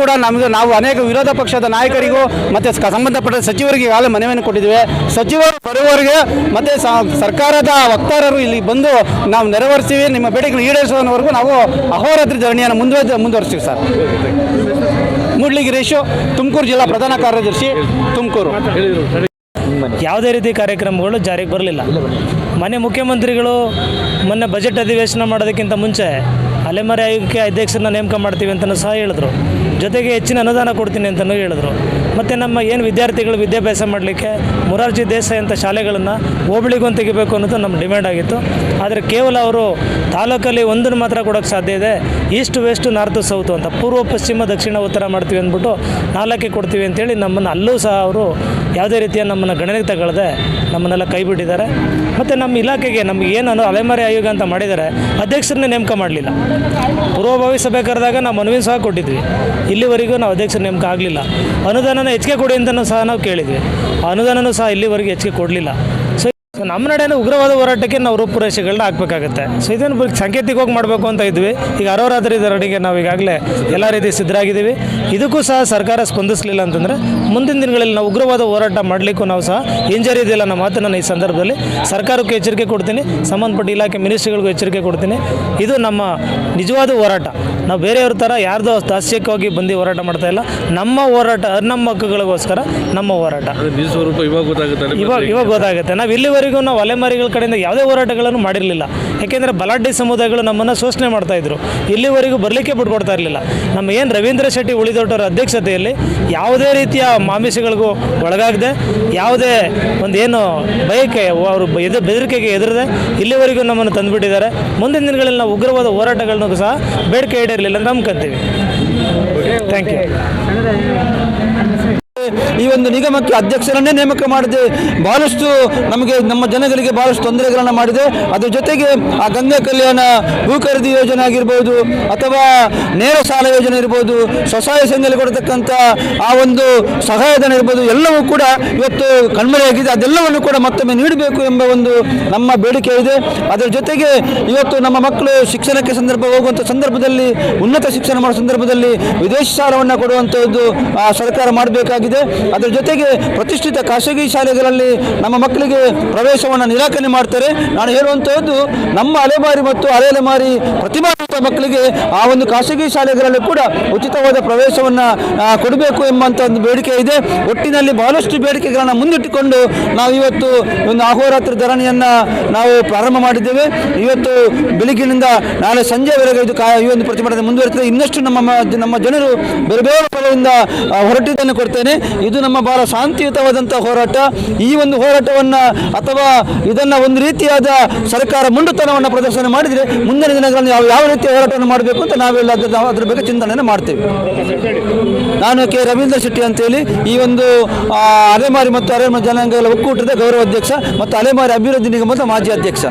ಕೂಡ ನಮಗೆ ನಾವು ಅನೇಕ ವಿರೋಧ ಪಕ್ಷದ ನಾಯಕರಿಗೂ ಮತ್ತೆ ಸಂಬಂಧಪಟ್ಟ ಸಚಿವರಿಗೆ ಈಗಾಗಲೇ ಮನವಿಯನ್ನು ಕೊಟ್ಟಿದ್ದೇವೆ. ಸಚಿವರು ಬರುವವರಿಗೆ ಮತ್ತು ಸರ್ಕಾರದ ವಕ್ತಾರರು ಇಲ್ಲಿ ಬಂದು ನಾವು ನೆರವೇರಿಸ್ತೀವಿ. ನಿಮ್ಮ ಬೇಡಿಕೆಗಳು ಈಡೇರಿಸುವವರೆಗೂ ನಾವು ಅಹೋರಾತ್ರಿ ಧರಣಿಯನ್ನು ಮುಂದುವರೆದ ಮುಂದುವರಿಸ್ತೀವಿ ಸರ್. ಮೂಡ್ಲಿಗಿರೀಶು ತುಮಕೂರು ಜಿಲ್ಲಾ ಪ್ರಧಾನ ಕಾರ್ಯದರ್ಶಿ, ತುಮಕೂರು. ಯಾವುದೇ ರೀತಿ ಕಾರ್ಯಕ್ರಮಗಳು ಜಾರಿಗೆ ಬರಲಿಲ್ಲ. ಮನೆ ಮುಖ್ಯಮಂತ್ರಿಗಳು ಮೊನ್ನೆ ಬಜೆಟ್ ಅಧಿವೇಶನ ಮಾಡೋದಕ್ಕಿಂತ ಮುಂಚೆ ಅಲೆಮಾರಿ ಆಯೋಗಕ್ಕೆ ಅಧ್ಯಕ್ಷರನ್ನ ನೇಮಕ ಮಾಡ್ತೀವಿ ಅಂತಲೂ ಸಹ ಹೇಳಿದ್ರು. ಜೊತೆಗೆ ಹೆಚ್ಚಿನ ಅನುದಾನ ಕೊಡ್ತೀನಿ ಅಂತಲೂ ಹೇಳಿದ್ರು. ಮತ್ತು ನಮ್ಮ ಏನು ವಿದ್ಯಾರ್ಥಿಗಳು ವಿದ್ಯಾಭ್ಯಾಸ ಮಾಡಲಿಕ್ಕೆ ಮೊರಾರ್ಜಿ ದೇಸಾಯಿ ಅಂತ ಶಾಲೆಗಳನ್ನು ಹೋಬಳಿಗೊಂದು ತೆಗಿಬೇಕು ಅನ್ನೋದು ನಮ್ಮ ಡಿಮ್ಯಾಂಡ್ ಆಗಿತ್ತು. ಆದರೆ ಕೇವಲ ಅವರು ತಾಲೂಕಲ್ಲಿ ಒಂದನ್ನು ಮಾತ್ರ ಕೊಡೋಕ್ಕೆ ಸಾಧ್ಯ ಇದೆ. ಈಸ್ಟ್ ವೆಸ್ಟ್, ನಾರ್ತ್ ಸೌತ್ ಅಂತ ಪೂರ್ವ, ಪಶ್ಚಿಮ, ದಕ್ಷಿಣ, ಉತ್ತರ ಮಾಡ್ತೀವಿ ಅಂದ್ಬಿಟ್ಟು ನಾಲ್ಕೇ ಕೊಡ್ತೀವಿ ಅಂತೇಳಿ ನಮ್ಮನ್ನು ಅಲ್ಲೂ ಸಹ ಅವರು ಯಾವುದೇ ರೀತಿಯ ನಮ್ಮನ್ನು ಗಣನೆಗೆ ತಗೊಳ್ಳದೆ ನಮ್ಮನ್ನೆಲ್ಲ ಕೈ ಬಿಟ್ಟಿದ್ದಾರೆ. ಮತ್ತು ನಮ್ಮ ಇಲಾಖೆಗೆ ನಮಗೆ ಏನನ್ನು ಅಲೆಮಾರಿ ಆಯೋಗ ಅಂತ ಮಾಡಿದ್ದಾರೆ, ಅಧ್ಯಕ್ಷರನ್ನೇ ನೇಮಕ ಮಾಡಲಿಲ್ಲ. ಪೂರ್ವಭಾವಿ ಸಭೆ ಕರೆದಾಗ ನಾವು ಮನವಿ ಸಹ ಕೊಟ್ಟಿದ್ವಿ. ಇಲ್ಲಿವರೆಗೂ ನಾವು ಅಧ್ಯಕ್ಷರ ನೇಮಕ ಆಗಲಿಲ್ಲ. ಅನುದಾನನ ಹೆಚ್ಚಿಗೆ ಕೊಡಿ ಅಂತಲೂ ಸಹ ನಾವು ಕೇಳಿದ್ವಿ. ಅನುದಾನನೂ ಸಹ ಇಲ್ಲಿವರೆಗೆ ಹೆಚ್ಚಿಗೆ ಕೊಡಲಿಲ್ಲ. ನಮ್ಮ ನಡೆಯನ್ನು ಉಗ್ರವಾದ ಹೋರಾಟಕ್ಕೆ ನಾವು ರೂಪುರೇಷೆಗಳನ್ನ ಹಾಕಬೇಕಾಗುತ್ತೆ. ಸೊ ಇದನ್ನು ಸಾಂಕೇತಿಕವಾಗಿ ಮಾಡಬೇಕು ಅಂತ ಇದ್ವಿ. ಈಗ ಅರೋರಾತ್ರಿ ಧರಣಿಗೆ ನಾವು ಈಗಾಗಲೇ ಎಲ್ಲ ರೀತಿ ಸಿದ್ಧರಾಗಿದ್ದೀವಿ. ಇದಕ್ಕೂ ಸಹ ಸರ್ಕಾರ ಸ್ಪಂದಿಸಲಿಲ್ಲ ಅಂತಂದರೆ ಮುಂದಿನ ದಿನಗಳಲ್ಲಿ ನಾವು ಉಗ್ರವಾದ ಹೋರಾಟ ಮಾಡಲಿಕ್ಕೂ ನಾವು ಸಹ ಹಿಂಜರಿದಿಲ್ಲ ಅನ್ನೋ ಮಾತು ನಾನು ಈ ಸಂದರ್ಭದಲ್ಲಿ ಸರ್ಕಾರಕ್ಕೂ ಎಚ್ಚರಿಕೆ ಕೊಡ್ತೀನಿ. ಸಂಬಂಧಪಟ್ಟ ಇಲಾಖೆ ಮಿನಿಸ್ಟ್ರಿಗಳಿಗೂ ಎಚ್ಚರಿಕೆ ಕೊಡ್ತೀನಿ. ಇದು ನಮ್ಮ ನಿಜವಾದ ಹೋರಾಟ. ನಾವು ಬೇರೆಯವ್ರ ಥರ ಯಾರ್ದೋ ದಾಸ್ಯಕ್ಕಾಗಿ ಬಂದು ಹೋರಾಟ ಮಾಡ್ತಾ ಇಲ್ಲ. ನಮ್ಮ ಹೋರಾಟ ನಮ್ಮ ಹಕ್ಕುಗಳಿಗೋಸ್ಕರ ನಮ್ಮ ಹೋರಾಟ. ಇವಾಗ ಇವಾಗ ಗೊತ್ತಾಗುತ್ತೆ. ನಾವು ಇಲ್ಲಿವರೆಗೂ ನಾವು ಅಲೆಮಾರಿಗಳ ಕಡೆಯಿಂದ ಯಾವುದೇ ಹೋರಾಟಗಳನ್ನು ಮಾಡಿರಲಿಲ್ಲ. ಯಾಕೆಂದರೆ ಬಲಾಢ್ಯ ಸಮುದಾಯಗಳು ನಮ್ಮನ್ನು ಶೋಷಣೆ ಮಾಡ್ತಾಯಿದ್ರು ಇಲ್ಲಿವರೆಗೂ ಬರಲಿಕ್ಕೆ ಬಿಟ್ಕೊಡ್ತಾ ಇರಲಿಲ್ಲ. ನಮ್ಮ ಏನು ರವೀಂದ್ರ ಶೆಟ್ಟಿ ಉಳಿದೊಟ್ಟವರ ಅಧ್ಯಕ್ಷತೆಯಲ್ಲಿ ಯಾವುದೇ ರೀತಿಯ ಮಾಮಿಷಗಳಿಗೂ ಒಳಗಾಗದೆ ಯಾವುದೇ ಒಂದು ಏನು ಬಯಕೆ ಅವರು ಎದು ಬೆದರಿಕೆಗೆ ಎದುರದೆ ಇಲ್ಲಿವರೆಗೂ ನಮ್ಮನ್ನು ತಂದುಬಿಟ್ಟಿದ್ದಾರೆ. ಮುಂದಿನ ದಿನಗಳಲ್ಲಿ ನಾವು ಉಗ್ರವಾದ ಹೋರಾಟಗಳನ್ನು ಸಹ ಬೇಡಿಕೆ ಈಡೇರಲಿಲ್ಲ ಅಂತ ನಂಬ್ಕೊಂತೀವಿ ಥ್ಯಾಂಕ್ ಯು ಈ ಒಂದು ನಿಗಮಕ್ಕೆ ಅಧ್ಯಕ್ಷರನ್ನೇ ನೇಮಕ ಮಾಡಿದೆ. ಬಹಳಷ್ಟು ನಮಗೆ ನಮ್ಮ ಜನಗಳಿಗೆ ಬಹಳಷ್ಟು ತೊಂದರೆಗಳನ್ನು ಮಾಡಿದೆ. ಅದ್ರ ಜೊತೆಗೆ ಆ ಗಂಗಾ ಕಲ್ಯಾಣ ಭೂ ಖರೀದಿ ಯೋಜನೆ ಆಗಿರ್ಬೋದು ಅಥವಾ ನೇರ ಸಾಲ ಯೋಜನೆ ಇರ್ಬೋದು, ಸ್ವಸಹಾಯ ಸಂಘದಲ್ಲಿ ಕೊಡತಕ್ಕಂಥ ಆ ಒಂದು ಸಹಾಯಧನ ಇರ್ಬೋದು, ಎಲ್ಲವೂ ಕೂಡ ಇವತ್ತು ಕಣ್ಮರೆಯಾಗಿದೆ. ಅದೆಲ್ಲವನ್ನು ಕೂಡ ಮತ್ತೊಮ್ಮೆ ನೀಡಬೇಕು ಎಂಬ ಒಂದು ನಮ್ಮ ಬೇಡಿಕೆ ಇದೆ. ಅದರ ಜೊತೆಗೆ ಇವತ್ತು ನಮ್ಮ ಮಕ್ಕಳು ಶಿಕ್ಷಣಕ್ಕೆ ಸಂದರ್ಭ ಹೋಗುವಂಥ ಸಂದರ್ಭದಲ್ಲಿ ಉನ್ನತ ಶಿಕ್ಷಣ ಮಾಡೋ ಸಂದರ್ಭದಲ್ಲಿ ವಿದೇಶಿ ಸಾಲವನ್ನು ಕೊಡುವಂಥದ್ದು ಸರ್ಕಾರ ಮಾಡಬೇಕಾಗಿದೆ. ಅದರ ಜೊತೆಗೆ ಪ್ರತಿಷ್ಠಿತ ಖಾಸಗಿ ಶಾಲೆಗಳಲ್ಲಿ ನಮ್ಮ ಮಕ್ಕಳಿಗೆ ಪ್ರವೇಶವನ್ನು ನಿರಾಕರಣೆ ಮಾಡ್ತಾರೆ. ನಾನು ಹೇಳುವಂಥದ್ದು ನಮ್ಮ ಅಲೆಮಾರಿ ಮತ್ತು ಅಲೆಮಾರಿ ಪ್ರತಿಭಾವಂತ ಮಕ್ಕಳಿಗೆ ಆ ಒಂದು ಖಾಸಗಿ ಶಾಲೆಗಳಲ್ಲಿ ಕೂಡ ಉಚಿತವಾದ ಪ್ರವೇಶವನ್ನು ಕೊಡಬೇಕು ಎಂಬಂಥ ಒಂದು ಬೇಡಿಕೆ ಇದೆ. ಒಟ್ಟಿನಲ್ಲಿ ಬಹಳಷ್ಟು ಬೇಡಿಕೆಗಳನ್ನು ಮುಂದಿಟ್ಟುಕೊಂಡು ನಾವು ಇವತ್ತು ಒಂದು ಅಹೋರಾತ್ರಿ ಧರಣಿಯನ್ನು ನಾವು ಪ್ರಾರಂಭ ಮಾಡಿದ್ದೇವೆ. ಇವತ್ತು ಬೆಳಗ್ಗಿನಿಂದ ನಾಳೆ ಸಂಜೆವರೆಗೆ ಇದು ಕಾ, ಈ ಒಂದು ಪ್ರತಿಭಟನೆ ಮುಂದುವರಿತದೆ ಇನ್ನಷ್ಟು ನಮ್ಮ ನಮ್ಮ ಜನರು ಬೇರೆ ಬೇರೆ ಹೊರಟಿದ್ದನ್ನು ಕೊಡ್ತೇನೆ. ಇದು ನಮ್ಮ ಬಹಳ ಶಾಂತಿಯುತವಾದಂಥ ಹೋರಾಟ. ಈ ಒಂದು ಹೋರಾಟವನ್ನು ಅಥವಾ ಇದನ್ನು ಒಂದು ರೀತಿಯಾದ ಸರ್ಕಾರ ಮುಂಡುತನವನ್ನು ಪ್ರದರ್ಶನ ಮಾಡಿದರೆ ಮುಂದಿನ ದಿನಗಳಲ್ಲಿ ಯಾವ ಯಾವ ರೀತಿಯ ಹೋರಾಟವನ್ನು ಮಾಡಬೇಕು ಅಂತ ನಾವೆಲ್ಲ ಅದರ ಬಗ್ಗೆ ಚಿಂತನೆಯನ್ನು ಮಾಡ್ತೇವೆ. ನಾನು ಕೆ. ರವೀಂದ್ರ ಶೆಟ್ಟಿ ಅಂತೇಳಿ ಈ ಒಂದು ಅಲೆಮಾರಿ ಮತ್ತು ಅಲೆಮಾರಿ ಜನಾಂಗಗಳ ಒಕ್ಕೂಟದ ಗೌರವ ಅಧ್ಯಕ್ಷ ಮತ್ತು ಅಲೆಮಾರಿ ಅಭಿವೃದ್ಧಿ ನಿಗಮದ ಮಾಜಿ ಅಧ್ಯಕ್ಷ.